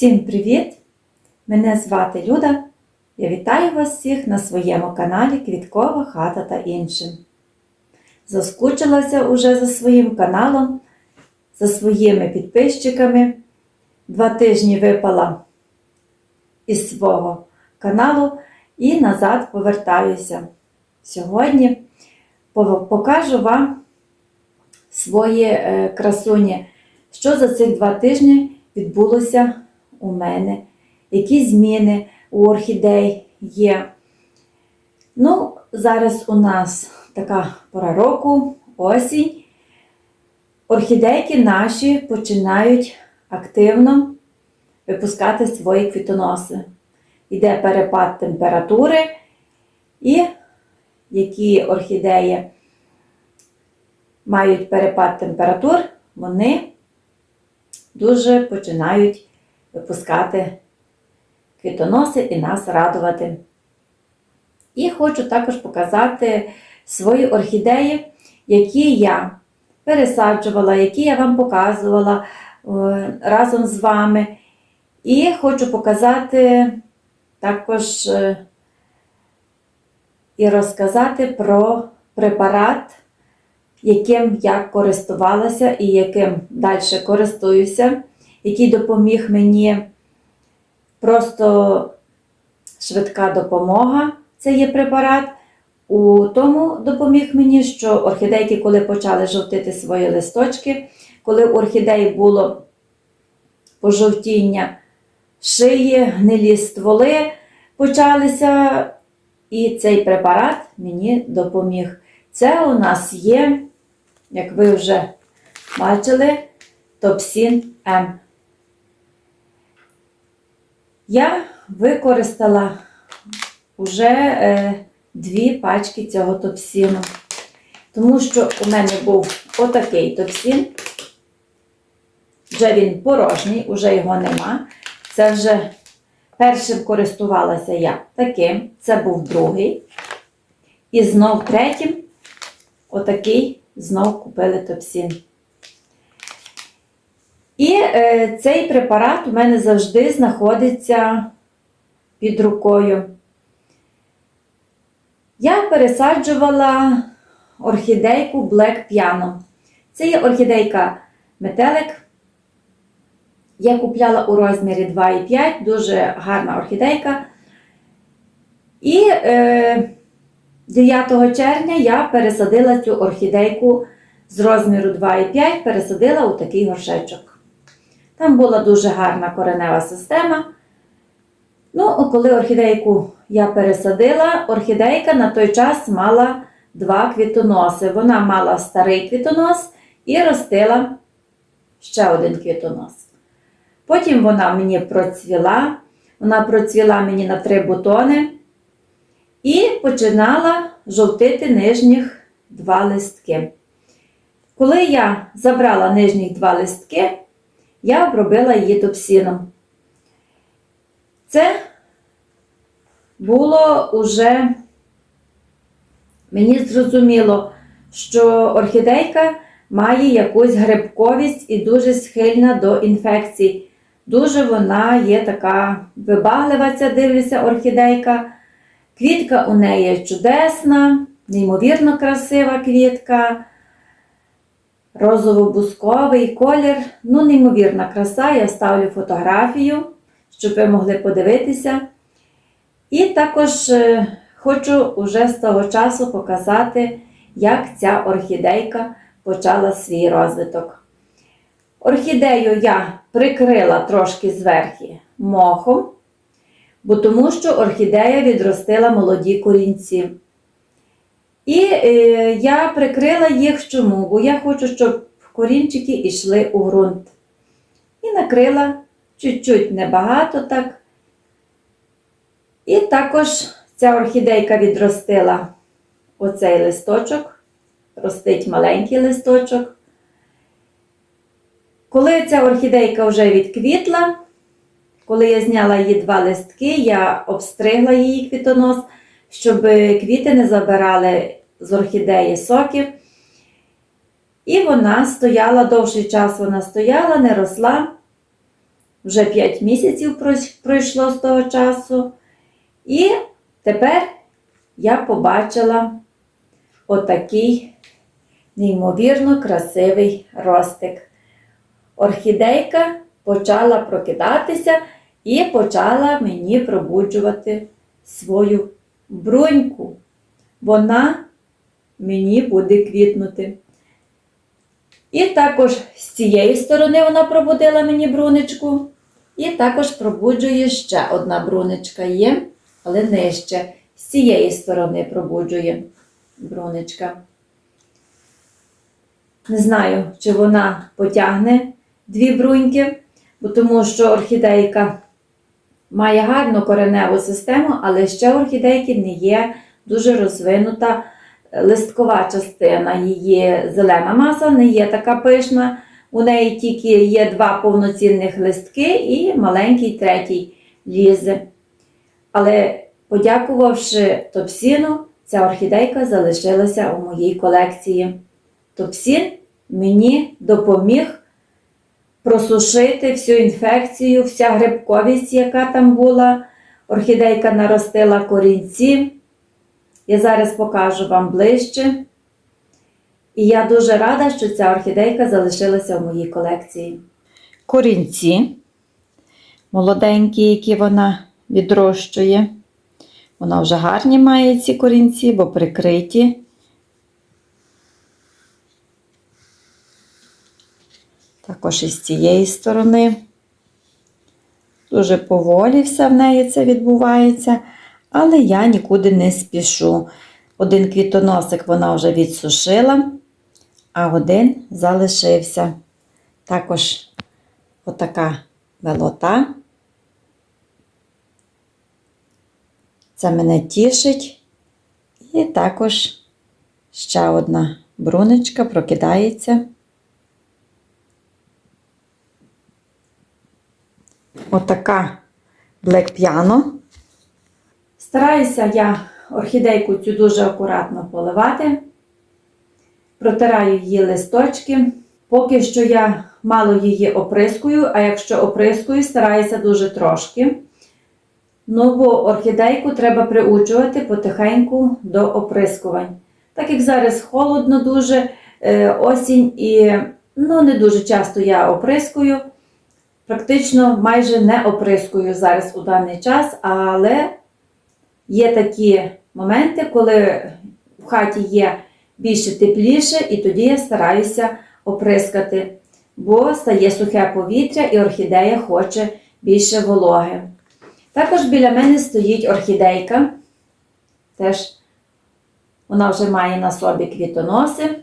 Всім привіт! Мене звати Люда. Я вітаю вас всіх на своєму каналі Квіткова Хата та іншим. Заскучилася уже за своїм каналом, за своїми підписчиками. Два тижні випала із свого каналу і назад повертаюся. Сьогодні покажу вам свої е, красуні, що за цих два тижні відбулося у мене, які зміни у орхідей є. Ну, зараз у нас така пора року, осінь. Орхідейки наші починають активно випускати свої квітоноси. Йде перепад температури, і які орхідеї мають перепад температур, вони дуже починають випускати квітоноси і нас радувати. І хочу також показати свої орхідеї, які я пересаджувала, які я вам показувала е, разом з вами. І хочу показати також е, і розказати про препарат, яким я користувалася і яким далі користуюся, який допоміг мені просто швидка допомога. Це є препарат. У тому допоміг мені, що орхідейки, коли почали жовтити свої листочки, коли у орхідеї було пожовтіння шиї, гнилі стволи почалися, і цей препарат мені допоміг. Це у нас є, як ви вже бачили, Топсін М. Я використала вже е, дві пачки цього топсіну, тому що у мене був отакий топсін. Вже він порожній, уже його нема. Це вже першим користувалася я таким, це був другий. І знов третім, отакий, знов купили топсін. І е, цей препарат у мене завжди знаходиться під рукою. Я пересаджувала орхідейку Black Piano. Це є орхідейка метелик. Я купляла у розмірі 2,5, дуже гарна орхідейка. І е, 9 червня я пересадила цю орхідейку з розміру 2,5, пересадила у такий горшечок. Там була дуже гарна коренева система. Ну, коли орхідейку я пересадила, орхідейка на той час мала два квітоноси. Вона мала старий квітонос і ростила ще один квітонос. Потім вона мені процвіла, вона процвіла мені на три бутони і починала жовтити нижніх два листки. Коли я забрала нижніх два листки, я обробила її топсіном. Це було уже мені зрозуміло, що орхідейка має якусь грибковість і дуже схильна до інфекцій. Дуже вона є така вибаглива, ця дивлюся, орхідейка. Квітка у неї чудесна, неймовірно красива квітка, розово-бусковий колір. Ну, неймовірна краса. Я ставлю фотографію, щоб ви могли подивитися. І також е, хочу уже з того часу показати, як ця орхідейка почала свій розвиток. Орхідею я прикрила трошки зверху мохом, бо тому що орхідея відростила молоді корінці. І е, я прикрила їх чому? Бо я хочу, щоб корінчики йшли у ґрунт. І накрила чуть-чуть небагато так. І також ця орхідейка відростила оцей листочок, ростить маленький листочок. Коли ця орхідейка вже відквітла, коли я зняла її два листки, я обстригла її квітонос, щоб квіти не забирали з орхідеї соки. І вона стояла довший час, вона стояла, не росла. Вже 5 місяців пройшло з того часу. І тепер я побачила отакий неймовірно красивий ростик. Орхідейка почала прокидатися і почала мені пробуджувати свою бруньку. Вона мені буде квітнути. І також з цієї сторони вона пробудила мені брунечку. І також пробуджує ще одна брунечка є, але нижче. З цієї сторони пробуджує брунечка. Не знаю, чи вона потягне дві бруньки, бо тому що орхідейка має гарну кореневу систему, але ще орхідейки не є дуже розвинута листкова частина. Її зелена маса не є така пишна. У неї тільки є два повноцінних листки і маленький третій лізе. Але подякувавши топсіну, ця орхідейка залишилася у моїй колекції. Топсін мені допоміг просушити всю інфекцію, вся грибковість, яка там була. Орхідейка наростила корінці. Я зараз покажу вам ближче. І я дуже рада, що ця орхідейка залишилася в моїй колекції. Корінці молоденькі, які вона відрощує. Вона вже гарні має ці корінці, бо прикриті. Також і з цієї сторони. Дуже поволі все в неї це відбувається, але я нікуди не спішу. Один квітоносик вона вже відсушила, а один залишився. Також отака велота. Це мене тішить. І також ще одна брунечка прокидається. Отака Black Piano. Стараюся я орхідейку цю дуже акуратно поливати. Протираю її листочки. Поки що я мало її оприскую, а якщо оприскую, стараюся дуже трошки. Бо орхідейку треба приучувати потихеньку до оприскувань. Так як зараз холодно дуже, е, осінь і ну, не дуже часто я оприскую. Практично майже не оприскую зараз у даний час, але є такі моменти, коли в хаті є більше тепліше, і тоді я стараюся оприскати, бо стає сухе повітря і орхідея хоче більше вологи. Також біля мене стоїть орхідейка. Теж вона вже має на собі квітоноси.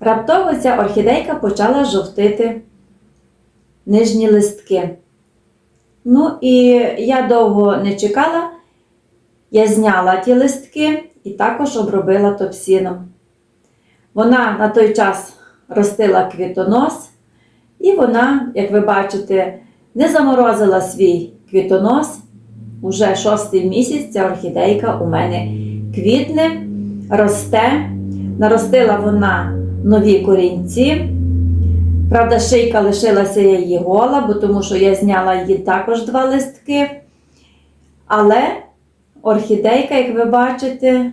Раптово ця орхідейка почала жовтити нижні листки. Ну і я довго не чекала, я зняла ті листки і також обробила топсіном. Вона на той час ростила квітонос, і вона, як ви бачите, не заморозила свій квітонос. Уже шостий місяць ця орхідейка у мене квітне, росте. Наростила вона нові корінці. Правда, шийка лишилася її гола, бо тому що я зняла її також два листки. Але орхідейка, як ви бачите,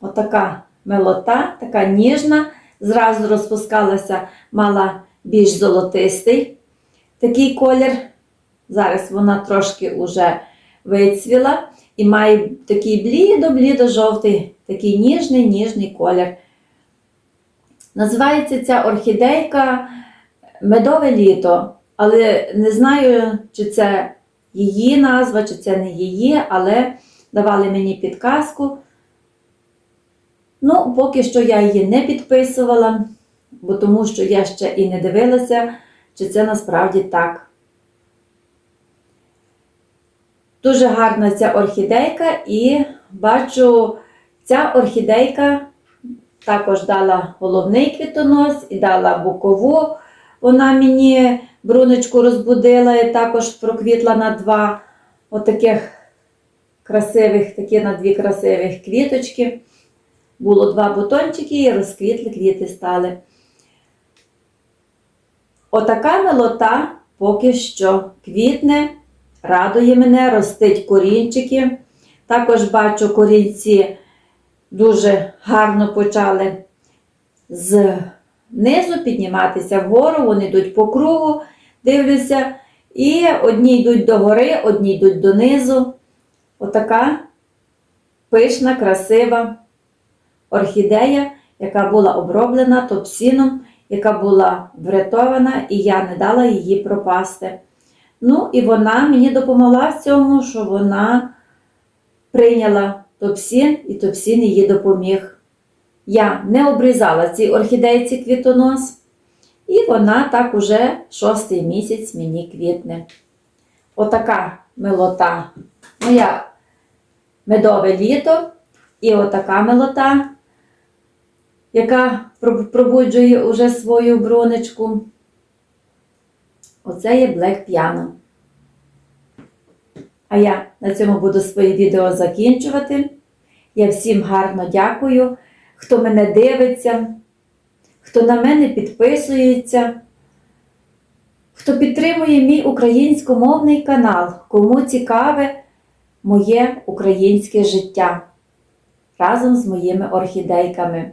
отака милота, така ніжна, зразу розпускалася, мала більш золотистий такий колір. Зараз вона трошки уже вицвіла і має такий блідо-блідо-жовтий, такий ніжний ніжний колір. Називається ця орхідейка медове літо, але не знаю, чи це її назва, чи це не її, але давали мені підказку. Ну, поки що я її не підписувала, бо тому що я ще і не дивилася, чи це насправді так. Дуже гарна ця орхідейка, і бачу, ця орхідейка також дала головний квітонос і дала бокову. Вона мені брунечку розбудила і також проквітла на два отаких красивих, такі на дві красивих квіточки. Було два бутончики і розквітли квіти стали. Отака милота поки що квітне, радує мене, ростить корінчики. Також бачу, корінці дуже гарно почали знизу підніматися вгору, вони йдуть по кругу, дивлюся. І одні йдуть догори, одні йдуть донизу. Отака пишна, красива орхідея, яка була оброблена топсіном, яка була врятована, і я не дала її пропасти. Ну, і вона мені допомогла в цьому, що вона прийняла топсін, і топсін її допоміг. Я не обрізала цій орхідейці квітонос, і вона так уже шостий місяць мені квітне. Отака милота. Моя медове літо і отака милота, яка пробуджує уже свою бронечку. Оце є Black Piano. А я на цьому буду своє відео закінчувати. Я всім гарно дякую, хто мене дивиться, хто на мене підписується, хто підтримує мій українськомовний канал, кому цікаве моє українське життя разом з моїми орхідейками.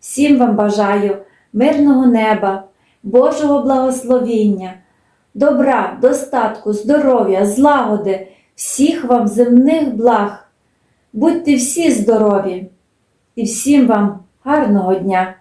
Всім вам бажаю мирного неба, Божого благословіння, добра, достатку, здоров'я, злагоди, всіх вам земних благ. Будьте всі здорові і всім вам гарного дня!